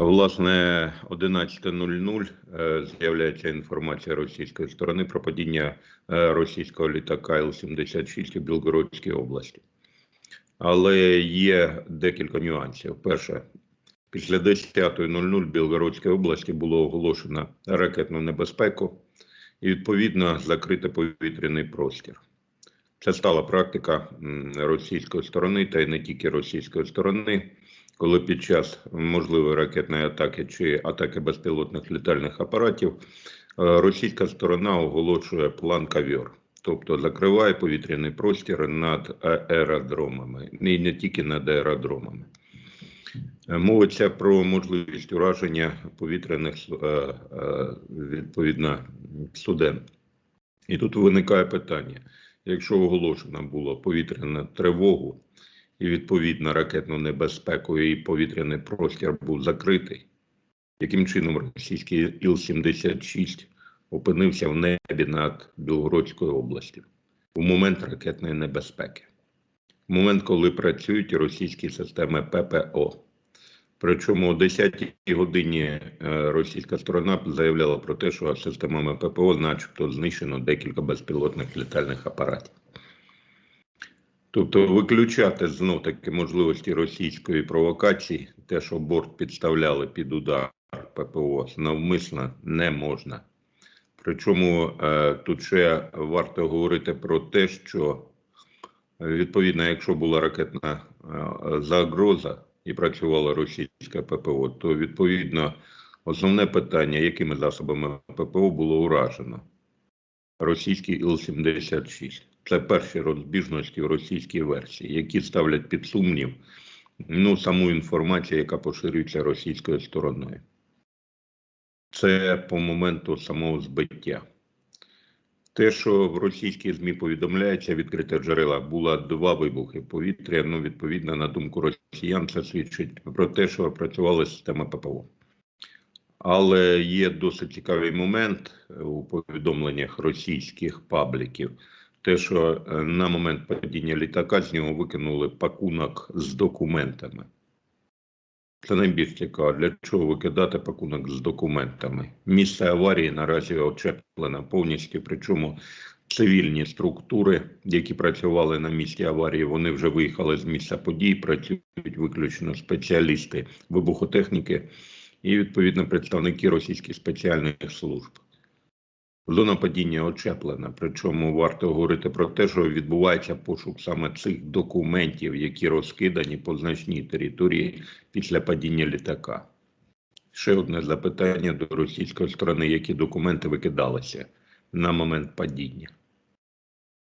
Власне, 11.00 е, з'являється інформація російської сторони про падіння е, російського літака Іл-76 у Білгородській області. Але є декілька нюансів. Перше, після 10.00 в Білгородській області було оголошено ракетну небезпеку і відповідно закрити повітряний простір. Це стала практика російської сторони, та й не тільки російської сторони, коли під час можливої ракетної атаки чи атаки безпілотних літальних апаратів е, російська сторона оголошує план кавьор, тобто закриває повітряний простір над е, аеродромами, і не тільки над аеродромами. Е, Мовиться про можливість ураження повітряних відповідно суден. І тут виникає питання: якщо оголошено було повітряну тривогу і відповідно ракетну небезпеку і повітряний простір був закритий, яким чином російський Іл-76 опинився в небі над Білгородською областю у момент ракетної небезпеки, в момент, коли працюють російські системи ППО. Причому о 10-й годині е, російська сторона заявляла про те, що системами ППО, начебто, знищено декілька безпілотних літальних апаратів. Тобто виключати знов таки можливості російської провокації, те, що борт підставляли під удар ППО, навмисно не можна. Причому е, тут ще варто говорити про те, що е, відповідно, якщо була ракетна е, загроза і працювала російська ППО, то відповідно основне питання, якими засобами ППО було уражено російський Іл-76. Це перші розбіжності в російській версії, які ставлять під сумнів ну, саму інформацію, яка поширюється російською стороною. Це по моменту самого збиття. Те, що в російській ЗМІ повідомляється, відкрите джерела, було два вибухи повітря. Ну, відповідно, на думку росіян, це свідчить про те, що працювала система ППО. Але є досить цікавий момент у повідомленнях російських пабліків. Те, що е, на момент падіння літака з нього викинули пакунок з документами. Це найбільш цікаво. Для чого викидати пакунок з документами? Місце аварії наразі очеплено повністю, причому цивільні структури, які працювали на місці аварії, вони вже виїхали з місця подій, працюють виключно спеціалісти вибухотехніки і, відповідно, представники російських спеціальних служб. Зона падіння очеплена, причому варто говорити про те, що відбувається пошук саме цих документів, які розкидані по значній території після падіння літака. Ще одне запитання до російської сторони, які документи викидалися на момент падіння.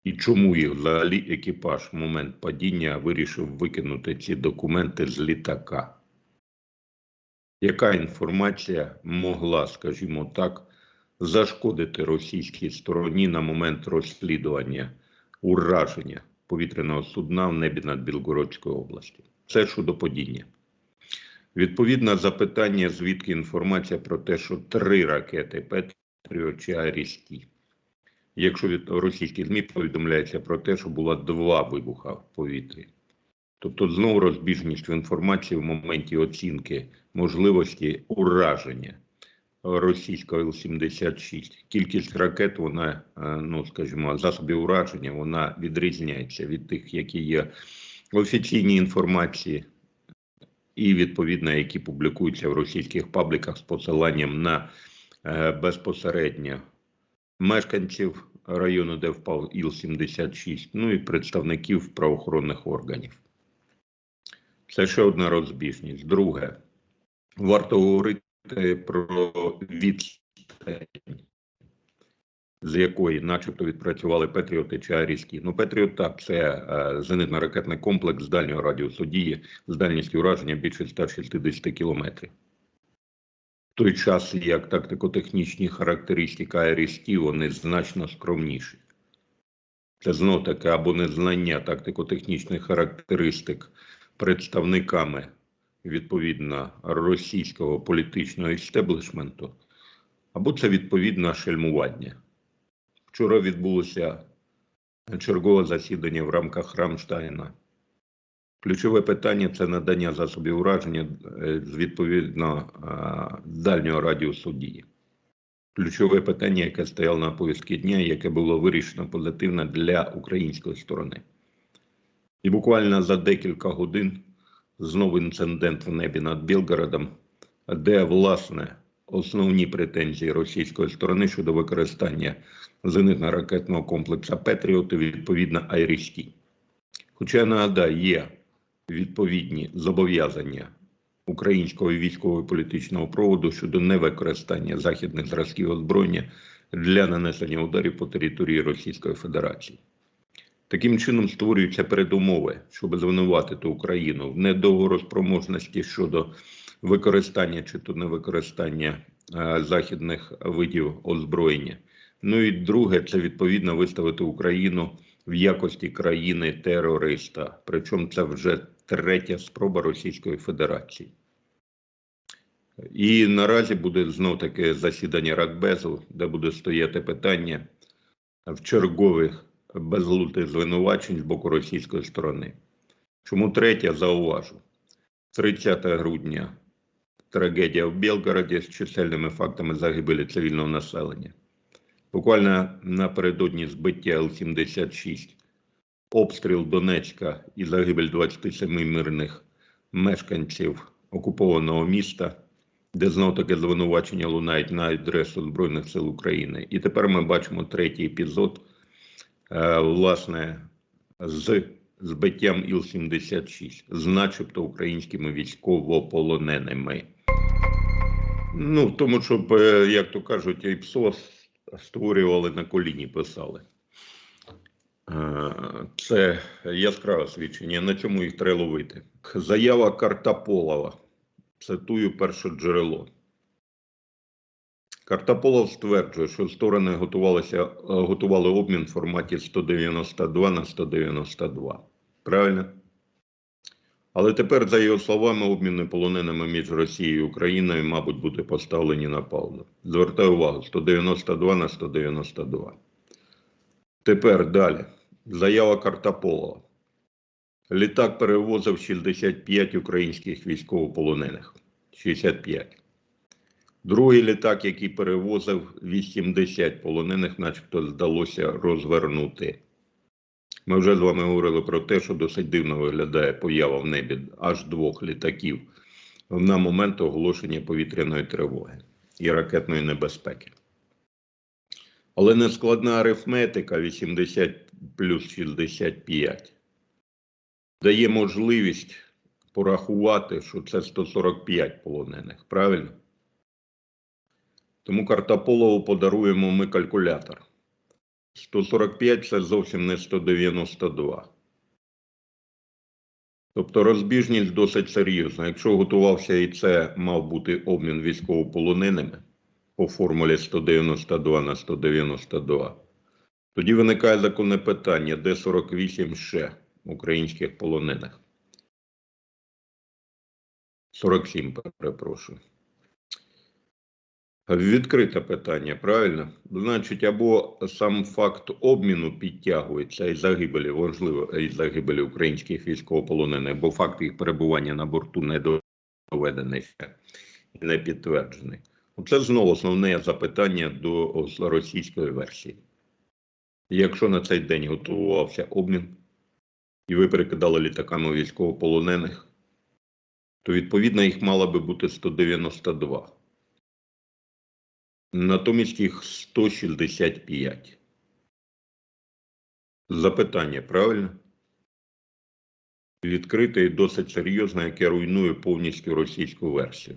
І чому їх взагалі екіпаж в момент падіння вирішив викинути ці документи з літака? Яка інформація могла, скажімо так, зашкодити російській стороні на момент розслідування ураження повітряного судна в небі над Білгородською областю? Це щодо падіння. Відповідно запитання, звідки інформація про те, що три ракети Петріо чи Арісті. Якщо від російських ЗМІ повідомляється про те, що було два вибуха в повітрі. Тобто знову розбіжність в інформації в моменті оцінки можливості ураження російського Іл-76. Кількість ракет, вона, е, ну скажімо, засобів ураження, вона відрізняється від тих, які є в офіційній інформації, і відповідно, які публікуються в російських пабліках з посиланням на е, безпосередньо мешканців району, де впав Іл-76, ну і представників правоохоронних органів. Це ще одна розбіжність. Друге, варто говорити про відстань, з якої, начебто, відпрацювали Петріоти чи Арійські. Ну, Петріот так, це е, зенитно-ракетний комплекс з дальнього радіусу дії з дальністю ураження більше 160 кілометрів. В той час, як тактико-технічні характеристики Арісті, вони значно скромніші. Це знов таки або незнання тактико-технічних характеристик представниками відповідно російського політичного істеблішменту, або це відповідно шельмування. Вчора відбулося чергове засідання в рамках Рамштайна Ключове питання це надання засобів ураження е, з відповідно е, дальнього радіусу дії. Ключове питання, яке стояло на повістки дня, яке було вирішено позитивно для української сторони. І буквально за декілька годин знову інцидент в небі над Білгородом, де власне основні претензії російської сторони щодо використання зенитно-ракетного комплексу Петріот і відповідно Айрішті. Хоча я нагадаю, є відповідні зобов'язання українського військового політичного проводу щодо невикористання західних зразків озброєння для нанесення ударів по території Російської Федерації. Таким чином створюються передумови, щоб звинуватити Україну в недоговороспроможності щодо використання чи то невикористання е, західних видів озброєння. Ну і друге, це відповідно виставити Україну в якості країни терориста. Причому це вже третя спроба Російської Федерації. І наразі буде знов таки засідання Радбезу, де буде стояти питання в чергових безглуздих звинувачень з боку російської сторони. Чому третя зауважу? 30 грудня трагедія в Білгороді з чисельними фактами загибелі цивільного населення. Буквально напередодні збиття Л-76, обстріл Донецька і загибель 27 мирних мешканців окупованого міста, де знов таки звинувачення лунають на адресу Збройних сил України. І тепер ми бачимо третій епізод, власне, з збиттям Іл-76, з начебто українськими військовополоненими. Ну, тому щоб, е, як то кажуть, і ПСО створювали на коліні, писали. Е, Це яскраве свідчення. На цьому їх треба ловити. Заява Картаполова. Цитую перше джерело. Картаполов стверджує, що сторони готувалися, е, готували обмін в форматі 192 на 192. Правильно? Але тепер, за його словами, обміни полоненими між Росією і Україною, мабуть, буде поставлені на паузу. Звертаю увагу: 192 на 192. Тепер далі. Заява Картаполова. Літак перевозив 65 українських військовополонених. 65. Другий літак, який перевозив 80 полонених, начебто вдалося розвернути. Ми вже з вами говорили про те, що досить дивно виглядає поява в небі аж двох літаків на момент оголошення повітряної тривоги і ракетної небезпеки. Але нескладна арифметика 80 плюс 65 дає можливість порахувати, що це 145 полонених. Правильно? Тому Картополову подаруємо ми калькулятор. 145 це зовсім не 192. Тобто розбіжність досить серйозна. Якщо готувався і це мав бути обмін військовополоненими по формулі 192 на 192, тоді виникає законне питання, де 48 ще українських полонених. 47, перепрошую. Відкрите питання, правильно? Значить, або сам факт обміну підтягується і загибелі, важливо, і загибелі українських військовополонених, бо факт їх перебування на борту не доведений і не підтверджений. Це знову основне запитання до російської версії. Якщо на цей день готувався обмін, і ви перекидали літаками військовополонених, то відповідно їх мало би бути 192. Натомість їх 165. Запитання правильно? Відкрите і досить серйозне, яке руйнує повністю російську версію.